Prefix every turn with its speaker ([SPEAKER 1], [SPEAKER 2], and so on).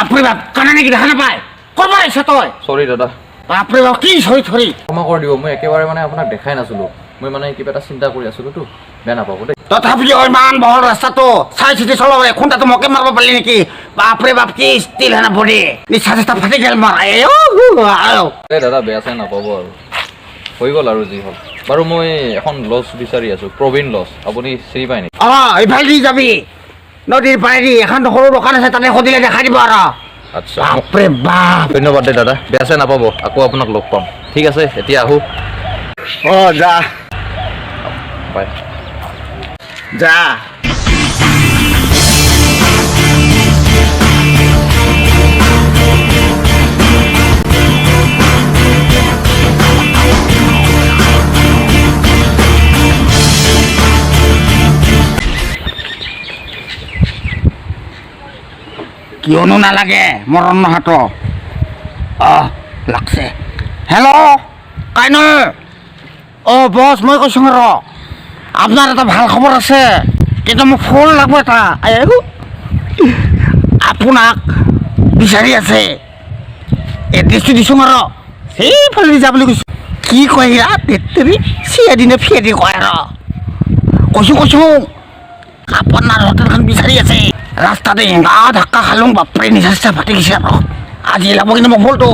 [SPEAKER 1] বাপৰে বাপ কানা নেকি দেখা নাপায়? ক'ৰ পৰা আহিছ তই
[SPEAKER 2] চৰি দাদা।
[SPEAKER 1] বাপৰে বাপ কি চৰি থৰি
[SPEAKER 2] ক্ষমা কৰি দিব মই একেবাৰে মানে আপোনাক দেখাই নাছিলোঁ। মই মানে কিবা এটা চিন্তা কৰি আছিলোঁতো বেয়া নাপাব দেই।
[SPEAKER 1] তথাপিও ইমান বহল ৰাস্তাটো চাই চিতি চলাব খুন্দাটো মোকে মাৰিব পাৰিলি নেকি? বাপৰে বাপ কি ষ্টিল হেনা বডি। নিচা চিচা ফাটি গেল মাৰ।
[SPEAKER 2] দাদা বেয়া চেয়া নাপাব আৰু। হৈ গ'ল আৰু যি হ'ল। বাৰু মই এখন লজ বিচাৰি আছোঁ প্ৰবীণ লজ আপুনি চিনি পায় নেকি?
[SPEAKER 1] অ ইফালেদি যাবি। নদীৰ পাৰেদি এখন সৰু দোকান আছে তাতে সুধিলে দেখাই দিব আৰু।
[SPEAKER 2] আচ্ছা।
[SPEAKER 1] বাপৰে বাপ।
[SPEAKER 2] ধন্যবাদ দেই দাদা। বেয়া চেয়া নাপাব আকৌ আপোনাক লগ পাম। ঠিক আছে এতিয়া আহোঁ।
[SPEAKER 1] অ যা।
[SPEAKER 2] বাই।
[SPEAKER 1] যা। কিয়নো নালাগে, মৰণ হাত অহ লাগছে। হেল্ল' কাইনৈ অ' বছ, মই কৈছোঁ ৰ। আপোনাৰ এটা ভালো খবৰ আছে। কিন্তু মোক ফোন লাগব এটা। আপোনাক বিচাৰি আছে। এড্ৰেছটো দিছোঁ আৰু সেইফালে যা বুলি কৈছোঁ। কি কয় ইয়া তেৰি চিয়াদি নে ফিয়াদি কয় আৰু কৈছোঁ কৈছোঁ। আপোনাৰ হোটেলখন বিচাৰি আছে। ৰাস্তাতে হেঙা ধাক্কা খালোঁ বাপৰে নিচা চিচা ফাটি গৈছে আৰু আজি লাগব কিন্তু মোক ফুলটো